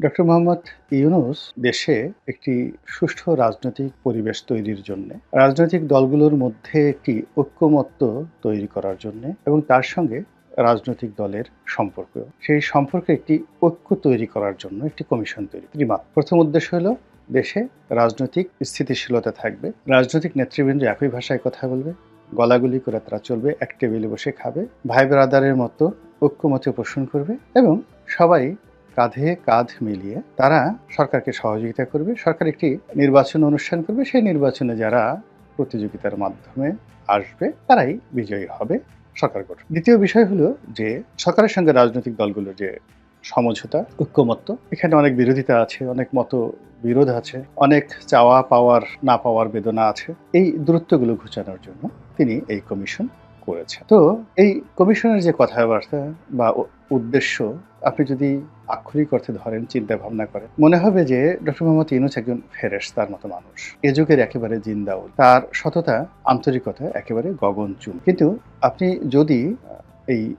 Doctor Mohammad Yunus দেশে একটি সুষ্ঠু রাজনৈতিক পরিবেশ তৈরির জন্য, রাজনৈতিক দলগুলোর মধ্যে একটি ঐক্যমত্য তৈরি করার জন্য এবং তার সঙ্গে রাজনৈতিক দলের সম্পর্ক সেই সম্পর্কে একটি ঐক্য তৈরি করার জন্য একটি কমিশন তৈরি। ত্রিমাত্র প্রথম উদ্দেশ্য হলো, দেশে রাজনৈতিক স্থিতিশীলতা থাকবে। রাজনৈতিক নেতৃবৃন্দ একই ভাষায় কথা বলবে, গলাগুলি করে তারা চলবে, এক টেবিলে বসে খাবে ভাই ব্রাদারের মতো ঐক্যমতে পোষণ করবে এবং সবাই কাঁধে কাঁধ মিলিয়ে তারা সরকারকে সহযোগিতা করবে, সরকার একটি নির্বাচন অনুষ্ঠান করবে, সেই নির্বাচনে যারা প্রতিযোগিতার মাধ্যমে আসবে তারাই বিজয়ী হবে সরকার গঠন। দ্বিতীয় বিষয় হলো যে সরকারের সঙ্গে রাজনৈতিক দলগুলোর যে সমঝোতা, ঐক্যমত্য, এখানে অনেক বিরোধিতা আছে, অনেক মত বিরোধ আছে, অনেক চাওয়া পাওয়ার, না পাওয়ার বেদনা আছে। এই দূরত্বগুলো ঘুচানোর জন্য তিনি এই কমিশন করেছে তো এই কমিশনের যে কথাবার্তা বা উদ্দেশ্য, আপনি যদি আক্ষরিক অর্থে ধরেন চিন্তা ভাবনা করেন মনে হবে যে ডক্টর মোহাম্মদ ইউনুস একজন ফেরেশ তার মতো মানুষ। এ যুগের একেবারে জিন্দাউল। তার সততা, আন্তরিকতা একেবারে গগন গগনচুম কিন্তু আপনি যদি এই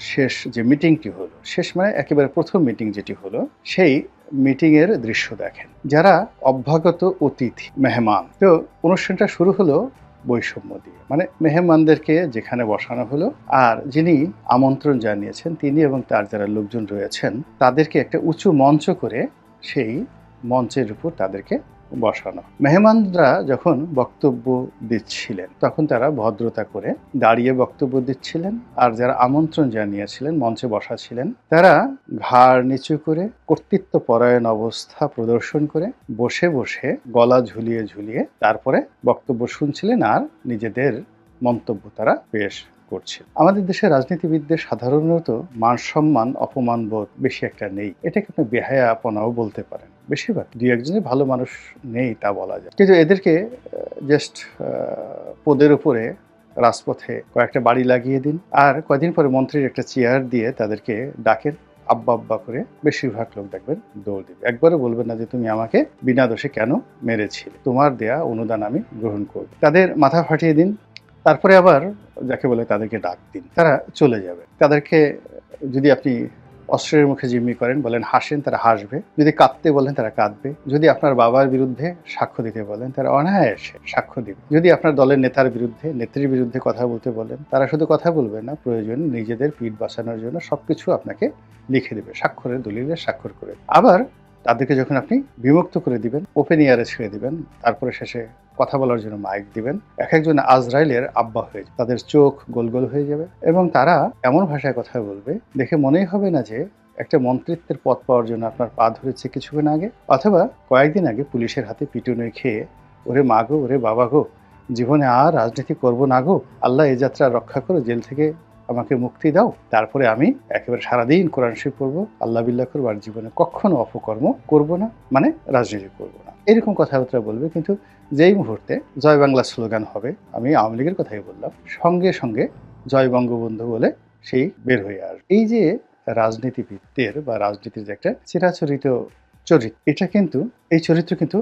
শেষ যে মিটিংটি হলো, শেষ মানে একেবারে প্রথম মিটিং যেটি হলো, সেই মিটিং এর দৃশ্য দেখেন। যারা অভ্যাগত অতিথি, মেহমান। তো অনুষ্ঠানটা শুরু হলো বৈষম্য দিয়ে। মানে মেহমানদেরকে যেখানে বসানো হলো আর যিনি আমন্ত্রণ জানিয়েছেন, তিনি এবং তার যারা লোকজন রয়েছেন, তাদেরকে একটা উঁচু মঞ্চ করে সেই মঞ্চের উপর তাদেরকে বসানো। মেহমানরা যখন বক্তব্য দিচ্ছিলেন, তখন তারা ভদ্রতা করে দাঁড়িয়ে বক্তব্য দিচ্ছিলেন আর যারা আমন্ত্রণ জানিয়েছিলেন, মঞ্চে বসা ছিলেন, তারা ঘাড় নিচু করে কর্তৃত্ব পরায়ণ অবস্থা প্রদর্শন করে বসে বসে গলা ঝুলিয়ে ঝুলিয়ে তারপরে বক্তব্য শুনছিলেন আর নিজেদের মন্তব্য তারা পেশ করছিল আমাদের দেশের রাজনীতিবিদদের সাধারণত মান সম্মান অপমান বোধ বেশি একটা নেই। এটাকে আপনি বেহায়া বেহায়াপনাও বলতে পারেন। বেশিরভাগ দুই একজনের ভালো মানুষ নেই তা বলা যায়। কিন্তু এদেরকে জাস্ট পদের উপরে রাজপথে কয়েকটা বাড়ি লাগিয়ে দিন আর কয়দিন পরে মন্ত্রীর একটা চেয়ার দিয়ে তাদেরকে ডাকেন। আব্বা আব্বা করে বেশিরভাগ লোক দেখবেন দৌড় দিবে। একবারও বলবেন না যে তুমি আমাকে বিনা দোষে কেন মেরেছিলে? তোমার দেয়া অনুদান আমি গ্রহণ করব। তাদের মাথা ফাটিয়ে দিন। তারপরে আবার যাকে বলে তাদেরকে ডাক দিন। তারা চলে যাবে। তাদেরকে যদি আপনি অস্ত্রের মুখে জিম্মি করেন, বলেন হাসেন, তারা হাসবে। যদি কাঁদতে বলেন, তারা কাঁদবে। যদি আপনার বাবার বিরুদ্ধে সাক্ষ্য দিতে বলেন, তারা অনায়াসে সাক্ষ্য দিবে। যদি আপনার দলের নেতার বিরুদ্ধে, নেত্রীর বিরুদ্ধে কথা বলতে বলেন, তারা শুধু কথা বলবে না, প্রয়োজন নিজেদের পিঠ বাঁচানোর জন্য সব কিছু আপনাকে লিখে দেবে, স্বাক্ষরের দলিলের স্বাক্ষর করে। আবার তাদেরকে যখন আপনি বিমুক্ত করে দিবেন, ওপেন ইয়ারে ছেড়ে দিবেন, তারপরে শেষে কথা বলার জন্য মাইক দিবেন। এক একজন আজরাইলের আব্বা হয়ে যাবে। তাদের চোখ গোল গোল হয়ে যাবে এবং তারা এমন ভাষায় কথা বলবে, দেখে মনেই হবে না যে একটা মন্ত্রিত্বের পদ পাওয়ার জন্য আপনার পা ধরেছে কিছুক্ষণ আগে অথবা কয়েকদিন আগে পুলিশের হাতে পিটুনে খেয়ে, ওরে মা গো, ওরে বাবা গো, জীবনে আর রাজনীতি করব না গো, আল্লাহ এ যাত্রা রক্ষা করো, জেল থেকে আমাকে মুক্তি দাও। তারপরে আমি একেবারে সারাদিন কোরআন শরীফ পড়ব। আল্লাহ বিল্লাহ করব আর জীবনে কখনো অপকর্ম করব না মানে রাজনীতি করব না। এরকম কথাবার্তা বলবে, কিন্তু যেই মুহূর্তে জয় বাংলা স্লোগান হবে, আমি আওয়ামী লীগের কথাই বললাম, সঙ্গে সঙ্গে জয় বঙ্গবন্ধু বলে সেই বের হয়ে আসবে। এই যে রাজনীতিবিদদের বা রাজনীতির যে একটা চিরাচরিত চরিত্র, এটা কিন্তু, এই চরিত্র কিন্তু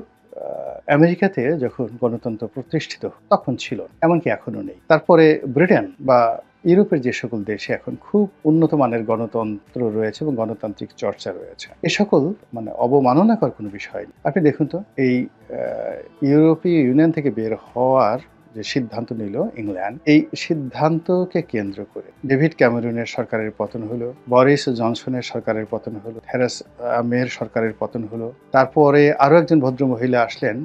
আমেরিকাতে যখন গণতন্ত্র প্রতিষ্ঠিত তখন ছিল, এমনকি এখনও নেই। তারপরে ব্রিটেন বা ইউরোপের যে সকল দেশে এখন খুব উন্নত মানের গণতন্ত্র রয়েছে এবং গণতান্ত্রিক চর্চা রয়েছে। এ সকল মানে অবমাননাকর কোনো বিষয় নেই। আপনি দেখুন তো, এই ইউরোপীয় ইউনিয়ন থেকে বের হওয়ার যে সিদ্ধান্ত নিল ইংল্যান্ড, এই সিদ্ধান্তকে কেন্দ্র করে ডেভিড ক্যামেরুনের সরকারের পতন হলো, বরিস জনসনের সরকারের পতন হলো থেরাস মেয়ের সরকারের পতন হলো, তারপরে আরও একজন ভদ্র মহিলা আসলেন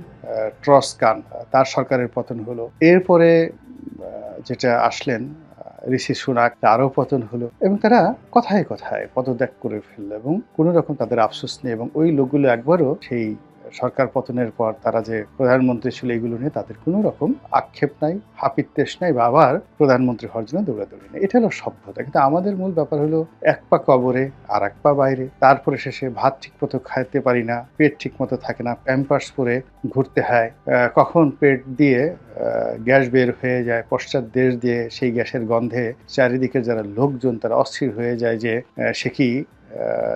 ট্রস কান, তার সরকারের পতন হলো। এরপরে যেটা আসলেন ঋষি সুনাক, তারও পতন হলো এবং তারা কথায় কথায় পদত্যাগ করে ফেলল এবং কোনো রকম তাদের আফসোস নেই এবং ওই লোকগুলো একবারও সেই সরকার পতনের পর তারা যে প্রধানমন্ত্রী ছিল এগুলো নিয়ে তাদের কোনো রকম আক্ষেপ নাই হাপিত্তেশ নাই বা আবার প্রধানমন্ত্রী হওয়ার জন্য দৌড়াদৌড়ি নেই। এটা হলো সভ্যতা। কিন্তু আমাদের মূল ব্যাপার হলো এক পা কবরে, আর এক পা বাইরে। তারপরে শেষে ভাত ঠিক মতো খাইতে পারি না, পেট ঠিক মতো থাকে না প্যাম্পার্স পরে ঘুরতে হয়। কখন পেট দিয়ে গ্যাস বের হয়ে যায়, পশ্চাৎ দেশ দিয়ে সেই গ্যাসের গন্ধে চারিদিকে যারা লোকজন তারা অস্থির হয়ে যায় যে সে কি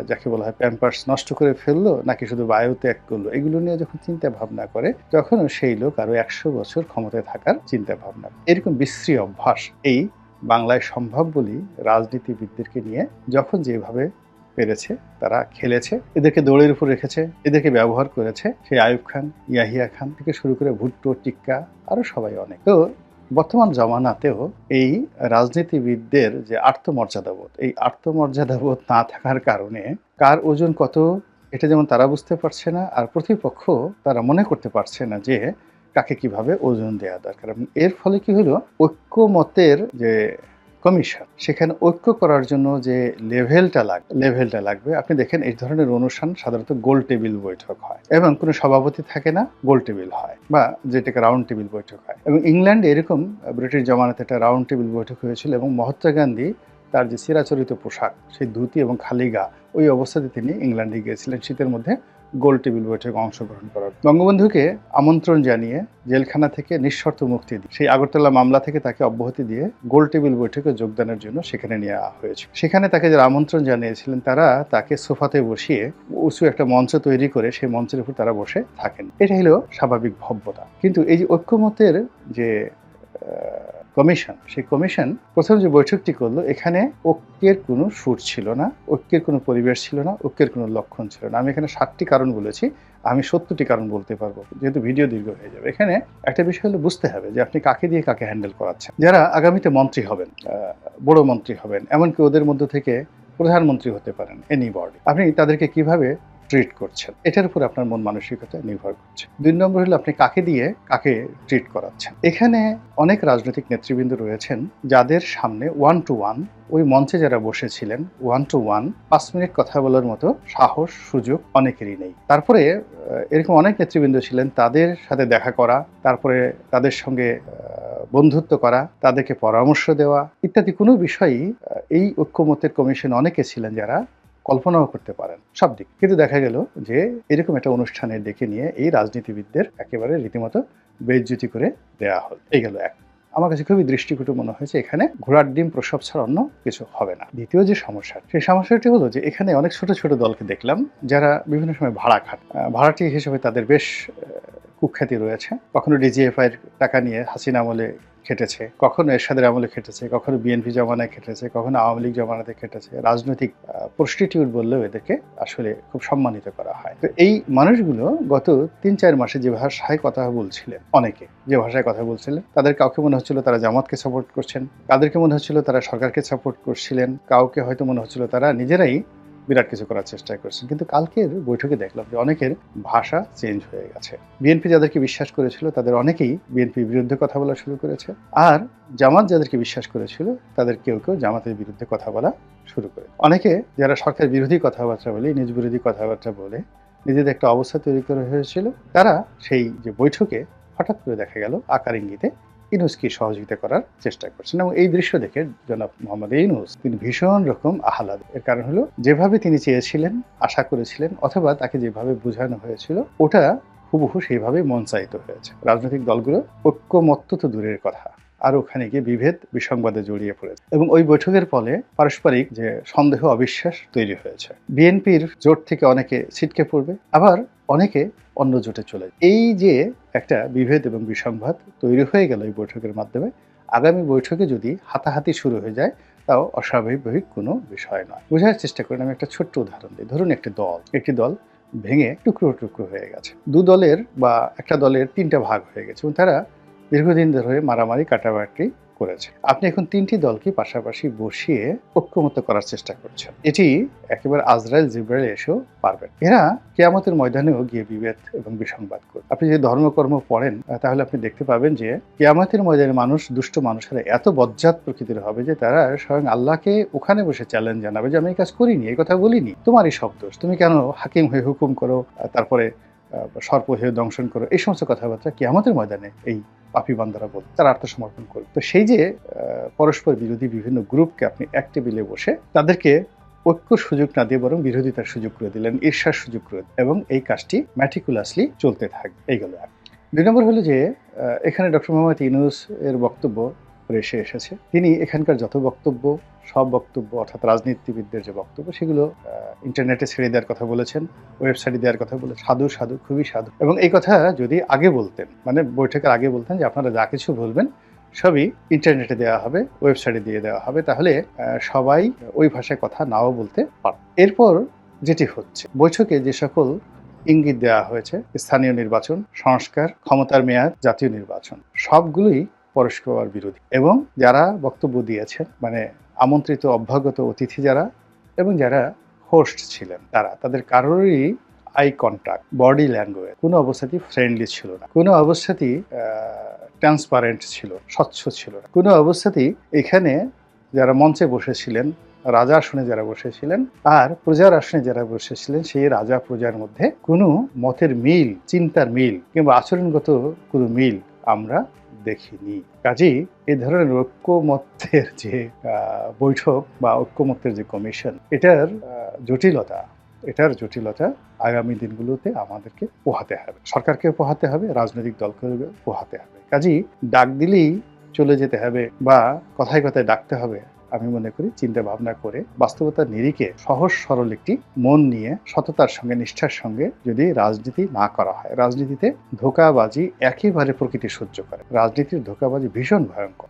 যাকে বলা হয় প্যাম্পার্স নষ্ট করে ফেলল, নাকি শুধু বায়ু ত্যাগ করল, এগুলো নিয়ে যখন চিন্তা ভাবনা করে, তখন সেই লোক আরও একশো বছর ক্ষমতায় থাকার চিন্তা ভাবনা এরকম বিশ্রী অভ্যাস। এই বাংলায় সম্ভব বলি রাজনীতিবিদদেরকে নিয়ে যখন যেভাবে পেরেছে, তারা খেলেছে, এদেরকে দৌড়ের উপর রেখেছে, এদেরকে ব্যবহার করেছে, সেই আয়ুব খান, ইয়াহিয়া খান থেকে শুরু করে ভুট্টো, টিক্কা, আরও সবাই অনেক। তো বর্তমান জমানাতেও এই রাজনীতিবিদদের যে আত্মমর্যাদাবোধ, এই আত্মমর্যাদাবোধ না থাকার কারণে কার ওজন কত, এটা যেমন তারা বুঝতে পারছে না আর প্রতিপক্ষ তারা মনে করতে পারছে না যে কাকে কীভাবে ওজন দেওয়া দরকার। এর ফলে কি হলো? ঐক্যমতের যে কমিশন, সেখানে ঐক্য করার জন্য যে লেভেলটা লাগবে লেভেলটা লাগবে, আপনি দেখেন এই ধরনের অনুষ্ঠান সাধারণত গোল টেবিল বৈঠক হয় এবং কোনো সভাপতি থাকে না, গোল টেবিল হয় বা যেটাকে রাউন্ড টেবিল বৈঠক হয়। এবং ইংল্যান্ডে এরকম ব্রিটিশ জমানাতে একটা রাউন্ড টেবিল বৈঠক হয়েছিল এবং মহাত্মা গান্ধী তার যে চিরাচরিত পোশাক, সেই ধুতি এবং খালি গা, ওই অবস্থাতে তিনি ইংল্যান্ডে গিয়েছিলেন শীতের মধ্যে। গোল টেবিল বৈঠকে অংশগ্রহণ করার। বঙ্গবন্ধুকে আমন্ত্রণ জানিয়ে জেলখানা থেকে নিঃশর্ত মুক্তি দিয়ে, সেই আগরতলা মামলা থেকে তাকে অব্যাহতি দিয়ে গোল টেবিল বৈঠকে যোগদানের জন্য সেখানে নেওয়া হয়েছে। সেখানে তাকে যারা আমন্ত্রণ জানিয়েছিলেন, তারা তাকে সোফাতে বসিয়ে উঁচু একটা মঞ্চ তৈরি করে সেই মঞ্চের উপর তারা বসে থাকেন। এটা হলো স্বাভাবিক ভব্যতা। কিন্তু এই যে ঐক্যমতের যে কমিশন। সেই কমিশন প্রথম যে বৈঠকটি করল, এখানে ঐক্যের কোনো সুর ছিল না, ঐক্যের কোনো পরিবেশ ছিল না, ঐক্যের কোনো লক্ষণ ছিল না। আমি এখানে ষাটটি কারণ বলেছি, আমি সত্যটি কারণ বলতে পারব, যেহেতু ভিডিও দীর্ঘ হয়ে যাবে। এখানে একটা বিষয় হলো বুঝতে হবে যে আপনি কাকে দিয়ে কাকে হ্যান্ডেল করাচ্ছেন। যারা আগামীতে মন্ত্রী হবেন বড় মন্ত্রী হবেন, এমনকি ওদের মধ্যে থেকে প্রধানমন্ত্রী হতে পারেন এনি বডি আপনি তাদেরকে কীভাবে ট্রিট করছেন। এটার উপর আপনার মন মানসিকতা নির্ভর করছে। দুই নম্বর হলো আপনি কাকে দিয়ে কাকে ট্রিট করাচ্ছেন। এখানে অনেক রাজনৈতিক নেতৃবৃন্দ রয়েছেন যাদের সামনে ওয়ান টু ওয়ান ওই মঞ্চে যারা বসেছিলেন ওয়ান টু ওয়ান পাঁচ মিনিট কথা বলার মতো সাহস, সুযোগ অনেকেরই নেই। তারপরে এরকম অনেক নেতৃবৃন্দ ছিলেন, তাদের সাথে দেখা করা, তারপরে তাদের সঙ্গে বন্ধুত্ব করা, তাদেরকে পরামর্শ দেওয়া ইত্যাদি কোনো বিষয়ই এই ঐক্যমতের কমিশন অনেকে ছিলেন যারা কল্পনাও করতে পারেন। সব দিক। কিন্তু দেখা গেল যে এরকম একটা অনুষ্ঠানে ডেকে নিয়ে এই রাজনীতিবিদদের একেবারে রীতিমতো বেজ্জুতি করে দেওয়া হল। এই গেল এক। আমার কাছে খুবই দৃষ্টিকটু মনে হয়েছে এখানে ঘোড়ার ডিম প্রসব ছাড়া অন্য কিছু হবে না। দ্বিতীয় যে সমস্যা, সেই সমস্যাটি হলো যে এখানে অনেক ছোট ছোট দলকে দেখলাম যারা বিভিন্ন সময় ভাড়া খাট ভাড়াটি হিসেবে তাদের বেশ কুখ্যাতি রয়েছে। কখনো ডিজিএফআই এর টাকা নিয়ে হাসিনা আমলে খেটেছে, কখনো এরশাদের আমলে খেটেছে, কখনো বিএনপি জমানায় খেটেছে, কখনো আওয়ামী লীগ জমানাতে খেটেছে। রাজনৈতিক প্রস্টিটিউট বললেও এদেরকে আসলে খুব সম্মানিত করা হয়। তো এই মানুষগুলো গত তিন চার মাসে যে ভাষায় কথা বলছিলেন, অনেকে যে ভাষায় কথা বলছিলেন, তাদের কাউকে মনে হচ্ছিল তারা জামাতকে সাপোর্ট করছেন, কাদেরকে মনে হচ্ছিল তারা সরকারকে সাপোর্ট করছিলেন, কাউকে হয়তো মনে হচ্ছিল তারা নিজেরাই বিরাট কিছু করার চেষ্টা করছেন। কিন্তু কালকের বৈঠকে দেখলাম যে অনেকের ভাষা চেঞ্জ হয়ে গেছে। বিএনপি যাদেরকে বিশ্বাস করেছিল, তাদের অনেকেই বিএনপির বিরুদ্ধে কথা বলা শুরু করেছে। আর জামাত যাদেরকে বিশ্বাস করেছিল, তাদের কেউ কেউ জামাতের বিরুদ্ধে কথা বলা শুরু করে। অনেকে যারা সরকার বিরোধী কথাবার্তা বলে, নিজ বিরোধী কথাবার্তা বলে, নিজেদের একটা অবস্থা তৈরি করা হয়েছিল, তারা সেই যে বৈঠকে হঠাৎ করে দেখা গেল আকার ইঙ্গিতে ইনুসকে সহযোগিতা করার চেষ্টা করছেন এবং এই দৃশ্য দেখে জনাব মোহাম্মদ ইনুস, তিনি ভীষণ রকম আহ্লাদ। এর কারণ হলো, যেভাবে তিনি চেয়েছিলেন, আশা করেছিলেন, অথবা তাকে যেভাবে বোঝানো হয়েছিল, ওটা হুবহু সেইভাবে মঞ্চায়িত হয়েছে। রাজনৈতিক দলগুলো ঐক্যমত্ত তো দূরের কথা। আর ওখানে গিয়ে বিভেদ বিসংবাদে জড়িয়ে পড়েছে। এবং ওই বৈঠকের ফলে পারস্পরিক যে সন্দেহ, অবিশ্বাস তৈরি হয়েছে। বিএনপির জোট থেকে অনেকে ছিটকে পড়বে, আবার অনেকে অন্য জোটে চলে এই যে একটা বিভেদ এবং বিসংবাদ তৈরি হয়ে গেল এই বৈঠকের মাধ্যমে, আগামী বৈঠকে যদি হাতাহাতি শুরু হয়ে যায়, তাও অস্বাভাবিক কোনো বিষয় নয়। বোঝার চেষ্টা করেন, আমি একটা ছোট্ট উদাহরণ দিই। ধরুন একটি দল একটি দল ভেঙে টুকরো টুকরো হয়ে গেছে। দু দলের বা একটা দলের তিনটা ভাগ হয়ে গেছে এবং তারা দীর্ঘদিন ধরে মারামারি কাটাবাটি করেছে। আপনি এখন তিনটি দলকে পাশাপাশি বসিয়ে ঐক্যমত করার চেষ্টা করছেন। এটি একেবারে আজরাইল, জিব্রাইল এসেও পারবেন এরা কেয়ামতের ময়দানেও গিয়ে বিভেদ এবং বিসংবাদ করবে। আপনি যদি ধর্মকর্ম পড়েন তাহলে আপনি দেখতে পাবেন যে কেয়ামতের ময়দানে মানুষ, দুষ্ট মানুষেরা এত বজ্জাত প্রকৃতির হবে যে তারা স্বয়ং আল্লাহকে ওখানে বসে চ্যালেঞ্জ জানাবে যে, আমি এই কাজ করিনি, এই কথা বলিনি। তোমারই সব দোষ। তুমি কেন হাকিম হয়ে হুকুম করো তারপরে সর্প হয়ে দংশন করো? এই সমস্ত কথাবার্তা কেয়ামতের ময়দানে এই পাপি বান্দারা বল তারা আত্মসমর্পণ করবে। তো সেই যে পরস্পর বিরোধী বিভিন্ন গ্রুপকে আপনি এক টেবিলে বসে তাদেরকে ঐক্য সুযোগ না দিয়ে বরং বিরোধিতার সুযোগ করে দিলেন, ঈর্ষার সুযোগ করে এবং এই কাজটি ম্যাটিকুলাসলি চলতে থাকবে। এইগুলো দুই নম্বর হলো যে এখানে ডক্টর মোহাম্মদ ইউনুস এর বক্তব্য এসে এসেছে। তিনি এখানকার যত বক্তব্য, সব বক্তব্য, অর্থাৎ রাজনীতিবিদদের যে বক্তব্য, সেগুলো ইন্টারনেটে ছেড়ে দেওয়ার কথা বলেছেন ওয়েবসাইটে দেওয়ার কথা বলে সাধু সাধু, খুবই সাধু। এবং এই কথা যদি আগে বলতেন মানে বৈঠকের আগে বলতেন যে আপনারা যা কিছু বলবেন, সবই ইন্টারনেটে দেওয়া হবে ওয়েবসাইটে দিয়ে দেওয়া হবে, তাহলে সবাই ওই ভাষায় কথা নাও বলতে পারবে এরপর যেটি হচ্ছে, বৈঠকে যে সকল ইঙ্গিত দেওয়া হয়েছে, স্থানীয় নির্বাচন, সংস্কার, ক্ষমতার মেয়াদ, জাতীয় নির্বাচন, সবগুলোই পরস্পর বিরোধী। এবং যারা বক্তব্য দিয়েছেন মানে আমন্ত্রিত অভ্যাগত অতিথি যারা এবং যারা হোস্ট ছিলেন তারা, তাদের কারোরই আই কন্ট্যাক্ট বডি ল্যাঙ্গুয়েজ কোনো অবস্থাতেই ফ্রেন্ডলি ছিল না। কোনো অবস্থাতেই ট্রান্সপারেন্ট ছিল, স্বচ্ছ ছিল না। কোনো অবস্থাতেই এখানে যারা মঞ্চে বসেছিলেন, রাজা আসনে যারা বসেছিলেন আর প্রজার আসনে যারা বসেছিলেন, সেই রাজা প্রজার মধ্যে কোনো মতের মিল, চিন্তার মিল কিংবা আচরণগত কোনো মিল আমরা দেখিনি। কাজেই এ ধরনের ঐক্যমত্যের যে বৈঠক বা ঐক্যমত্যের যে কমিশন, এটার জটিলতা এটার জটিলতা আগামী দিনগুলোতে আমাদেরকে পোহাতে হবে। সরকারকে পোহাতে হবে, রাজনৈতিক দলকে পোহাতে হবে। কাজেই ডাক দিলেই চলে যেতে হবে বা কথায় কথায় ডাকতে হবে। আমি মনে করি চিন্তা ভাবনা করে বাস্তবতার নিরিখে সহজ সরল একটি মন নিয়ে সততার সঙ্গে, নিষ্ঠার সঙ্গে যদি রাজনীতি না করা হয়। রাজনীতিতে ধোকাবাজি একেবারে প্রকৃতি সহ্য করে। রাজনীতির ধোকাবাজি ভীষণ ভয়ঙ্কর।